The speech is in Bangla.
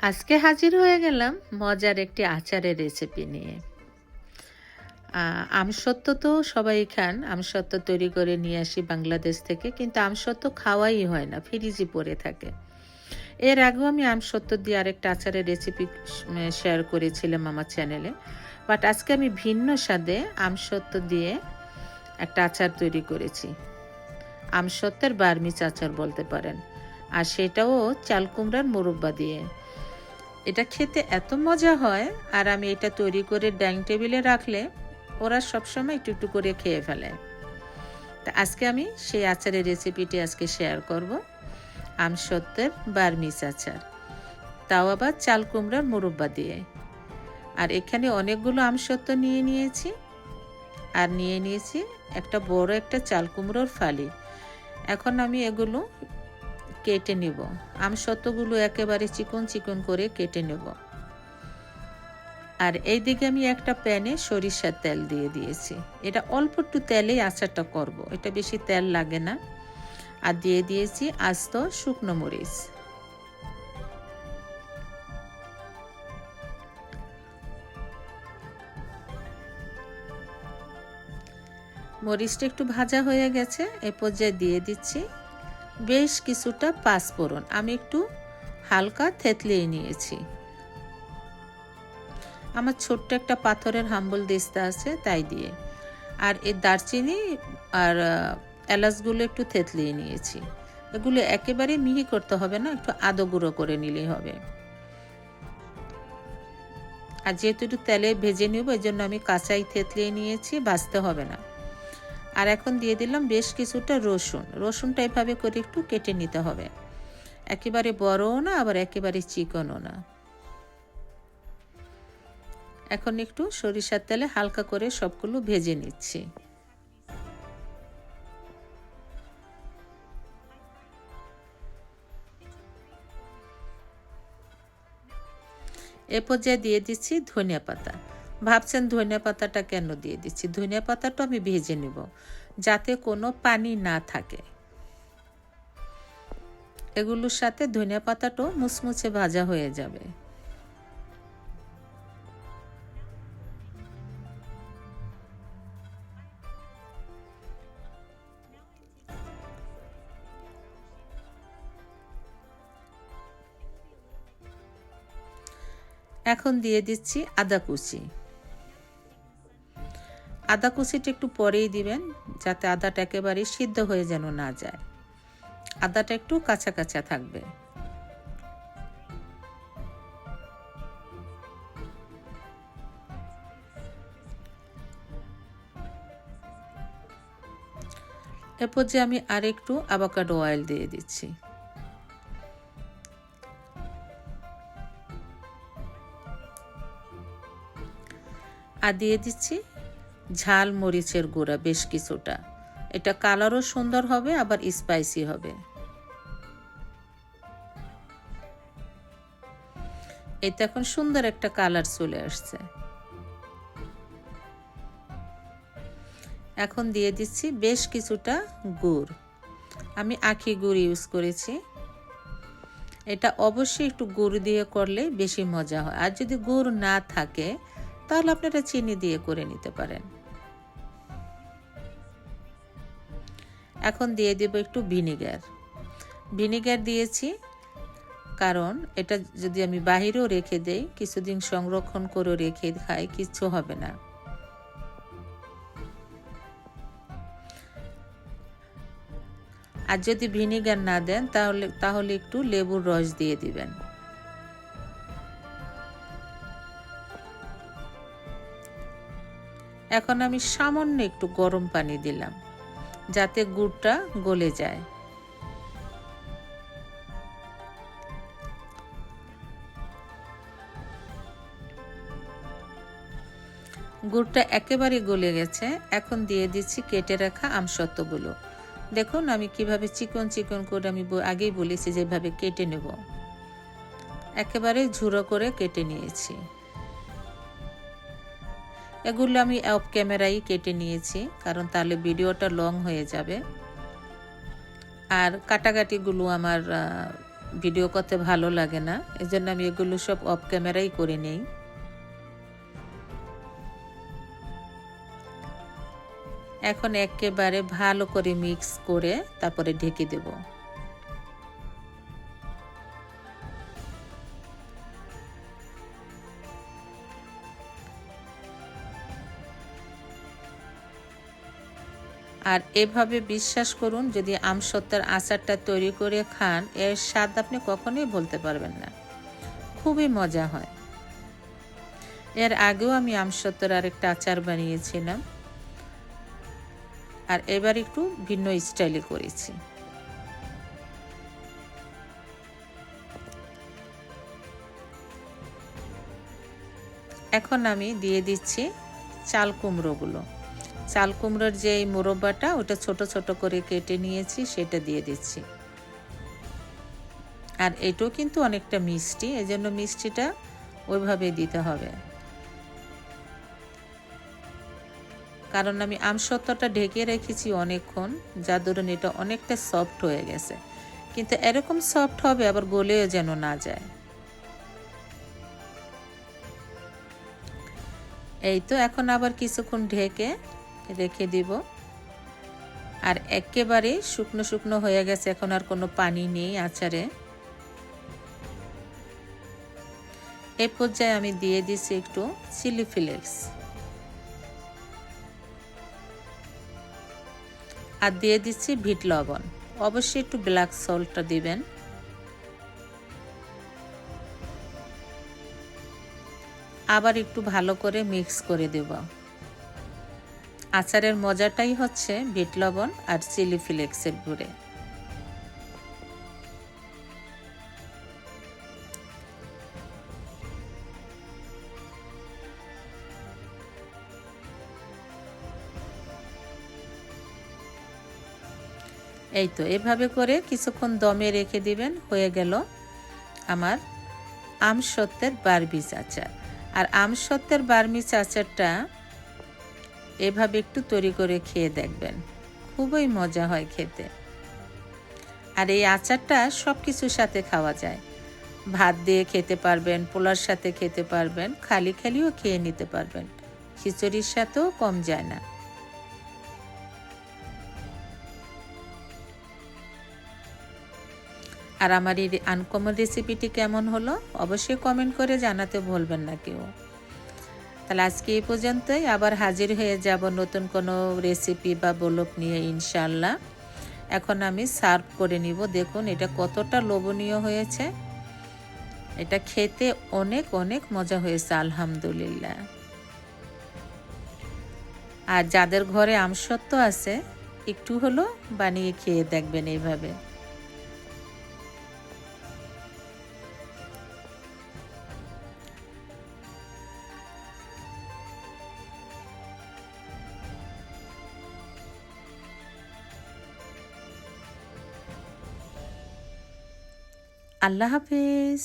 আজকে হাজির হয়ে গেলাম মজার একটি আচারের রেসিপি নিয়ে। আমসত্ত্ব তো সবাই খান, আমসত্ত্ব তৈরি করে নিয়ে আসি বাংলাদেশ থেকে, কিন্তু আমসত্ত্ব খাওয়াই হয় না ফ্রিজে পড়ে থাকে। এর আগেও আমি আমসত্ত্ব দিয়ে আরেকটা আচারের রেসিপি শেয়ার করেছিলাম আমার চ্যানেলে বাট আজকে আমি ভিন্ন স্বাদে আমসত্ত্ব দিয়ে একটা আচার তৈরি করেছি। আমসত্ত্বের বার্মিচ আচার বলতে পারেন। আর সেটাও চাল কুমড়ার মুরব্বা দিয়ে। এটা খেতে এত মজা হয়, আর আমি এটা তৈরি করে ডাইনিং টেবিলে রাখলে ওরা সবসময় একটু একটু করে খেয়ে ফেলে। তা আজকে আমি সেই আচারের রেসিপিটি আজকে শেয়ার করব। আমসত্ত্বের বার্মিস আচার, তাও আবার চাল কুমড়ার মুরব্বা দিয়ে। আর এখানে অনেকগুলো আমসত্ত্ব নিয়ে নিয়েছি। আর নিয়ে নিয়েছি একটা বড় একটা চাল কুমড়োর ফালি। এখন আমি এগুলো কেটে নিব। আমসত্ত্বগুলো একেবারে চিকন চিকন করে কেটে নেব। আর এইদিকে আমি একটা প্যানে সরিষার তেল দিয়ে দিয়েছি। এটা অল্প একটু তেলেই আচারটা করব। এটা বেশি তেল লাগে না। আর দিয়ে দিয়েছি আস্ত শুকনো মরিচ। মরিচটা একটু ভাজা হয়ে গেছে। এ পর্যায়ে দিয়ে দিচ্ছি বেশ কিছুটা পাঁচফোড়ন আমি একটু হালকা থেতলিয়ে নিয়েছি। আমার ছোট্ট একটা পাথরের হাম্বল দিস্তা আছে তাই দিয়ে। আর এই দারচিনি আর এলাচগুলো একটু থেতলিয়ে নিয়েছি। এগুলো একেবারে মিহি করতে হবে না, একটু আদো গুঁড়ো করে নিলেই হবে। আর যেহেতু একটু তেলে ভেজে নেব এই জন্য আমি কাঁচাই থেতলিয়ে নিয়েছি, ভাজতে হবে না। আর এখন দিয়ে দিলাম বেশ কিছুটা রসুন। রসুনটা এভাবে করে একটু কেটে নিতে হবে। একেবারে বড়ও না, আবার একেবারে চিকনও না। এখন একটু সরিষার তেলে হালকা করে সবগুলো ভেজে নিচ্ছি। এ পর্যায়ে দিয়ে দিচ্ছি ধনিয়া পাতা। ভাবছেন ধনিয়া পাতাটা কেন দিয়ে দিচ্ছি? ধনিয়া পাতাটা আমি ভেজে নেব, যাতে কোনো পানি না থাকে। এগুলোর সাথে ধনিয়া পাতাটাও মুচমুচে ভাজা হয়ে যাবে। এখন দিয়ে দিচ্ছি আদা কুচি। আদা কুচিটা একটু পরেই দিবেন, যাতে আদাটা একেবারে সিদ্ধ হয়ে যেন না যায়। আদাটা একটু কাঁচা কাঁচা থাকবে। এরপর যে আমি আর একটু আবাকাডো অয়েল দিয়ে দিচ্ছি। আর দিয়ে দিচ্ছি ঝাল মরিচের গুঁড়া, বেশ কিছুটা। এটা কালারও সুন্দর হবে, আবার স্পাইসি হবে। এটা এখন সুন্দর একটা কালার চলে আসছে। এখন দিয়ে দিচ্ছি বেশ কিছুটা গুড়। আমি আখি গুড় ইউজ করেছি। এটা অবশ্যই একটু গুড় দিয়ে করলে বেশি মজা হয়। আর যদি গুড় না থাকে, তাহলে আপনারা চিনি দিয়ে করে নিতে পারেন। এখন দিয়ে দেব একটু ভিনিগার। ভিনিগার দিয়েছি কারণ এটা যদি আমি বাহিরেও রেখে দেই, কিছুদিন সংরক্ষণ করে রেখে খাই, কিচ্ছু হবে না। আর যদি ভিনিগার না দেন, তাহলে তাহলে একটু লেবুর রস দিয়ে দিবেন। এখন আমি সামান্য একটু গরম পানি দিলাম। যাতে গুড়টা গলে যায়। গুড়টা একেবারে গলে গেছে। এখন দিয়ে দিচ্ছি কেটে রাখা আমসত্ত্বগুলো দেখুন, আমি কীভাবে চিকন চিকন করে আমি আগেই বলেছি যেভাবে কেটে নেব। একেবারে ঝুড়ো করে কেটে নিয়েছি। এগুলো আমি অফ ক্যামেরাই কেটে নিয়েছি, কারণ তাহলে ভিডিওটা লং হয়ে যাবে। আর কাটাকাটিগুলো আমার ভিডিও করতে ভালো লাগে না এই জন্য আমি এগুলো সব অফ ক্যামেরাই করে নেই। এখন একেবারে ভালো করে মিক্স করে তারপরে ঢেকে দেব। আর এভাবে বিশ্বাস করুন, যদি আমসত্ত্বের আচারটা তৈরি করে খান, এর স্বাদ আপনি কখনোই বলতে পারবেন না। খুবই মজা হয়। এর আগেও আমি আমসত্ত্বের আরেকটা আচার বানিয়েছিলাম। আর এবার একটু ভিন্ন স্টাইলে করেছি। এখন আমি দিয়ে দিচ্ছি চাল কুমড়োগুলো। চাল কুমড়োর যে এই মোরব্বাটা, ওটা ছোট ছোট করে কেটে নিয়েছি, সেটা দিয়ে দিচ্ছি। আর এটাও কিন্তু অনেকটা মিষ্টি এই জন্য মিষ্টিটা ওইভাবে দিতে হবে। কারণ আমি আমসত্ত্বটা ঢেকে রেখেছি অনেকক্ষণ, যার দরুন এটা অনেকটা সফট হয়ে গেছে। কিন্তু এরকম সফট হবে, আবার গলেও যেন না যায়। এই তো, এখন আবার কিছুক্ষণ ঢেকে রেখে দিব। আর একেবারে শুকনো শুকনো হয়ে গেছে, এখন আর কোনো পানি নেই আচারে। এ পর্যায়ে আমি দিয়ে দিছি একটু চিলি ফ্লেক্স। আর দিয়ে দিচ্ছি ভিট লবণ। অবশ্যই একটু ব্ল্যাক সল্টটা দিবেন। আবার একটু ভালো করে মিক্স করে দেব। আচারের মজাটাই হচ্ছে বিট লবণ আর চিলি ফ্লেক্সের গুঁড়ে। এই তো, এভাবে করে কিছুক্ষণ দমে রেখে দিবেন, হয়ে গেল আমার আমসত্ত্বের বারবিজ আচার। আর আমসত্ত্বের বার্মিজ আচারটা এভাবে একটু তৈরি করে খেয়ে দেখবেন। খুবই মজা হয় খেতে। আর এই আচারটা সব কিছুর সাথে খাওয়া যায়। ভাত দিয়ে খেতে পারবেন, পোলার সাথে খেতে পারবেন, খালি খালিও খেয়ে নিতে পারবেন। খিচুড়ির সাথেও কম যায় না। আর আমার এই আনকমন রেসিপিটি কেমন হলো? অবশ্যই কমেন্ট করে জানাতে ভুলবেন না কেউ। তাহলে আজকে এই পর্যন্তই। আবার হাজির হয়ে যাব নতুন কোনো রেসিপি বা বলক নিয়ে ইনশাল্লাহ এখন আমি সার্ভ করে নিব। দেখুন, এটা কতটা লোভনীয় হয়েছে। এটা খেতে অনেক অনেক মজা হয়েছে, আলহামদুলিল্লাহ। আর যাদের ঘরে আমসত্ব আছে, একটু হলো বানিয়ে খেয়ে দেখবেন এইভাবে। আল্লাহ হাফিজ।